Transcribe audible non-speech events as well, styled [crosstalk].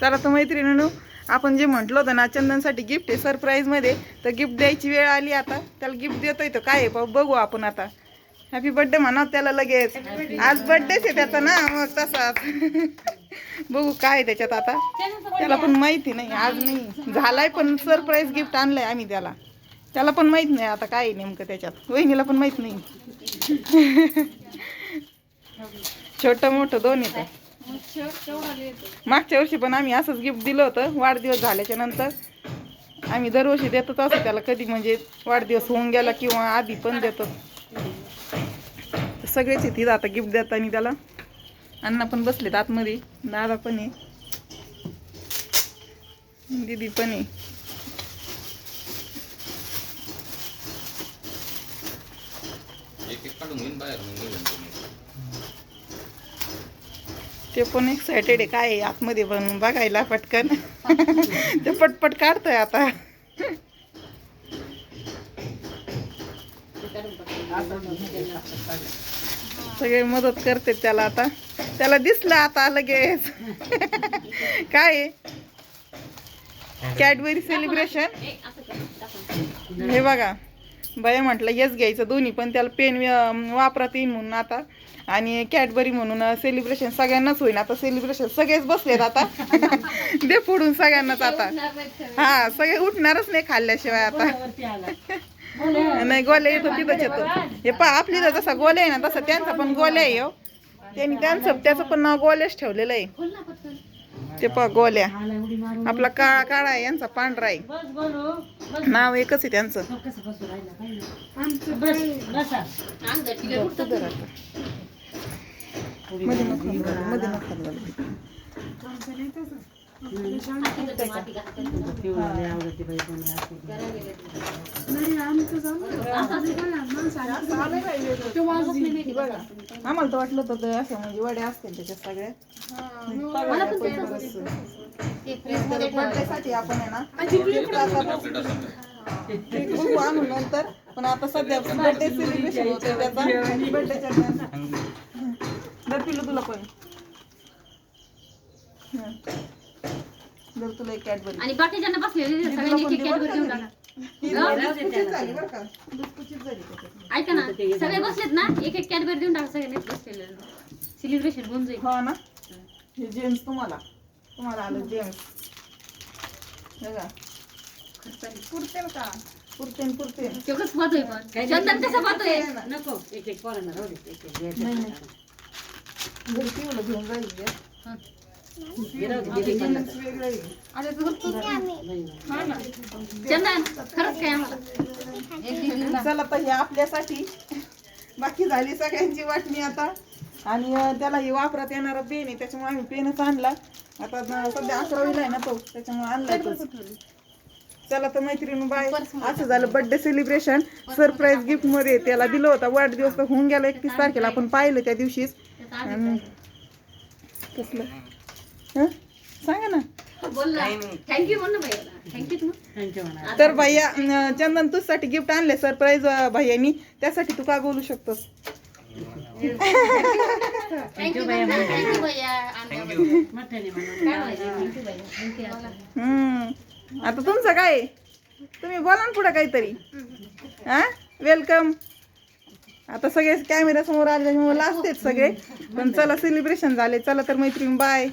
चला तर मैत्रिणीनो आपण जे म्हटलं होतं ना चंदनसाठी गिफ्ट आहे सरप्राईजमध्ये तर गिफ्ट द्यायची वेळ आली आता. त्याला गिफ्ट देतोय तर काय आहे बघू आपण आता. हॅपी बर्थडे म्हणा त्याला लगेच. आज बर्थडेच आहे त्याचा ना मग तसाच. बघू काय त्याच्यात आता. त्याला पण माहिती नाही आज नाही. झालाय पण सरप्राईज गिफ्ट आणलंय आम्ही त्याला. त्याला पण माहीत नाही आता काय नेमकं त्याच्यात. वहिनीला पण माहीत नाही. [laughs] छोटं मोठं दोन्ही तर. मागच्या वर्षी पण आम्ही असंच गिफ्ट दिलं होतं वाढदिवस झाल्याच्यानंतर. आम्ही दरवर्षी देतच असतो त्याला कधी म्हणजे वाढदिवस होऊन गेला किंवा आधी पण देतो. सगळेच येतील आता गिफ्ट देताना त्याला. अण्णा पण बसलेत आतमध्ये दादा पण आहे. दीदी पण आहे. एक एक काढून घेईन बाहेर ते पण एक्सायटेड आहे. काय आहे? आतमध्ये पण बघायला पटकन. ते पटपट काढतोय आता. सगळे मदत करते त्याला आता. त्याला दिसलं आता लगेच. काय कॅडबरी सेलिब्रेशन हे बघा. बाया म्हटलं हेच घ्यायचं. दोन्ही पण त्याला पेन वापरात येईल म्हणून आता. आणि कॅडबरी म्हणून सेलिब्रेशन सगळ्यांनाच होईन आता सेलिब्रेशन सगळेच बसलेत आता. [laughs] दे फोडून सगळ्यांनाच आता. हा सगळे उठणारच नाही खाल्ल्याशिवाय आता. नाही गोल्या येतो तिथंच येतो. हे पा आपली तर जसा गोल्या आहे ना तसा त्यांचा पण गोल्या आहे हो. त्यांनी त्यांचं त्याचं पण नाव गोल्याच ठेवलेलं आहे. ते पा गोल्या. आपला काळा काळा आहे यांचा पांढरा आहे. नाव एकच आहे त्यांचं. मध्ये. आम्हाला तर वाटलं होतं ते असं म्हणजे वड्या असतील त्याच्यात सगळ्या बर्थडेसाठी आपण आहे ना आणू नंतर. पण आता सध्या बर्थडे सेलिब्रेशन होतं त्याचा. बर्थडेच्या दर पिलू तुला पण. हं. तुला एक कॅडबरी आणि बाकीच्यांना सगळ्यांनी एक एक कॅडबरी टाका. त्याच्यात. ऐका ना सगळे बसलेत ना एक एक कॅडबरी देऊन टाका सगळ्यांनी बसलेले. सेलिब्रेशन होऊन जाईल. हो ना? हे जेम्स तुम्हाला. तुम्हाला आलं जेम्स बघा. पुरतेल का? तेवढंच पाहतोय पण चंदन कसं पाहतोय? नको एक एक पोरांना राहू दे एक एक घेऊन जाईल हे. हे हे तू चला तर हे आपल्यासाठी. बाकी झाली सगळ्यांची वाटणी आता. आणि त्याला हे वापरात येणारा पेन आहे त्याच्यामुळे आम्ही पेनच आणला. आता सध्या अकरावीला आहे ना तो त्याच्यामुळे आणलाय तोच चला तर मैत्रिणी बाय. असं झालं बर्थडे सेलिब्रेशन सरप्राईज गिफ्टमध्ये त्याला दिलं होतं. वाढदिवस तर होऊन गेला एकतीस तारखेला. आपण पाहिलं त्या दिवशीच. कसलं? हं? सांगा ना. म्हणा. तर भैया चंदन तुझसाठी गिफ्ट आणले सरप्राईज भैयानी. त्यासाठी तू काय बोलू शकतोस? थँक्यू थँक्यू भैया. मोठ्याने म्हणा. काय व्हायचं थँक्यू भैया. थँक्यू हम्म. आता तुमचं काय? आहे? तुम्ही बोला ना पुढं काहीतरी. हा? वेलकम आता सगळे कॅमेरा समोर आले त्याच्यामुळे असतेच सगळे. पण चला सेलिब्रेशन झाले. चला तर मैत्रीण बाय